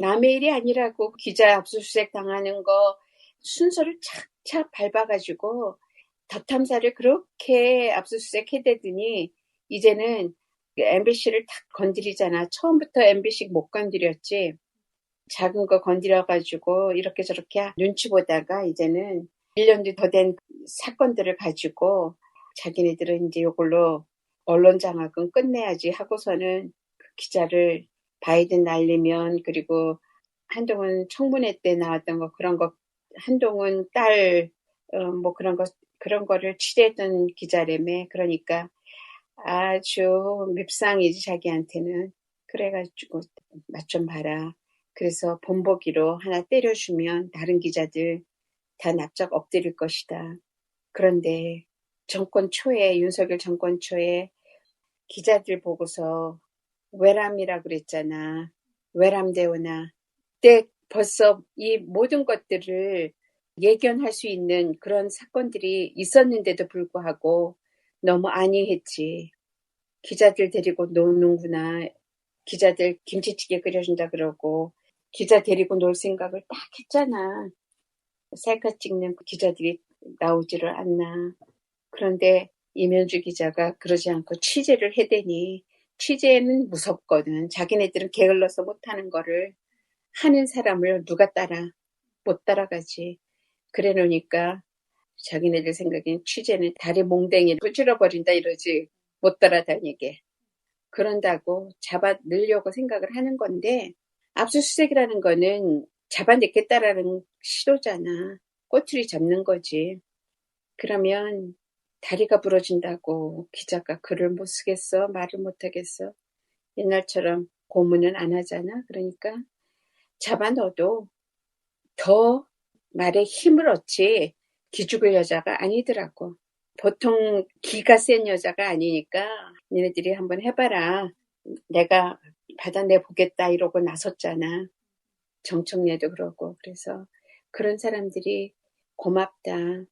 남의 일이 아니라고 기자 압수수색 당하는 거 순서를 착착 밟아가지고 덧탐사를 그렇게 압수수색 해대더니 이제는 MBC를 탁 건드리잖아. 처음부터 MBC 못 건드렸지. 작은 거 건드려가지고 이렇게 저렇게 눈치 보다가 이제는 1년도 더 된 사건들을 가지고 자기네들은 이제 이걸로 언론 장악은 끝내야지 하고서는 그 기자를 바이든 날리면 그리고 한동훈 청문회 때 나왔던 거 그런 거 한동훈 딸뭐 그런 거 그런 거를 취재했던 기자라며 그러니까 아주 밉상이지 자기한테는. 그래가지고 맛 좀 봐라. 그래서 본보기로 하나 때려주면 다른 기자들 다 납작 엎드릴 것이다. 그런데 정권 초에 윤석열 정권 초에 기자들 보고서 외람이라 그랬잖아 외람되오나 그때 벌써 이 모든 것들을 예견할 수 있는 그런 사건들이 있었는데도 불구하고 너무 안이했지. 기자들 데리고 노는구나. 기자들 김치찌개 끓여준다 그러고 기자 데리고 놀 생각을 딱 했잖아. 셀카 찍는 기자들이 나오지를 않나. 그런데 이면주 기자가 그러지 않고 취재를 해대니 취재는 무섭거든. 자기네들은 게을러서 못하는 거를 하는 사람을 누가 따라 못 따라가지. 그래 놓으니까 자기네들 생각엔 취재는 다리 몽댕이를 부질러 버린다 이러지 못 따라다니게. 그런다고 잡아 넣으려고 생각을 하는 건데 압수수색이라는 거는 잡아냈겠다라는 시도잖아. 꼬투리 잡는 거지. 그러면 다리가 부러진다고 기자가 글을 못 쓰겠어? 말을 못 하겠어? 옛날처럼 고문은 안 하잖아. 그러니까 잡아 넣어도 더 말에 힘을 얻지 기죽을 여자가 아니더라고. 보통 기가 센 여자가 아니니까 니네들이 한번 해봐라. 내가 받아내 보겠다 이러고 나섰잖아. 정청래도 그러고 그래서 그런 사람들이 고맙다.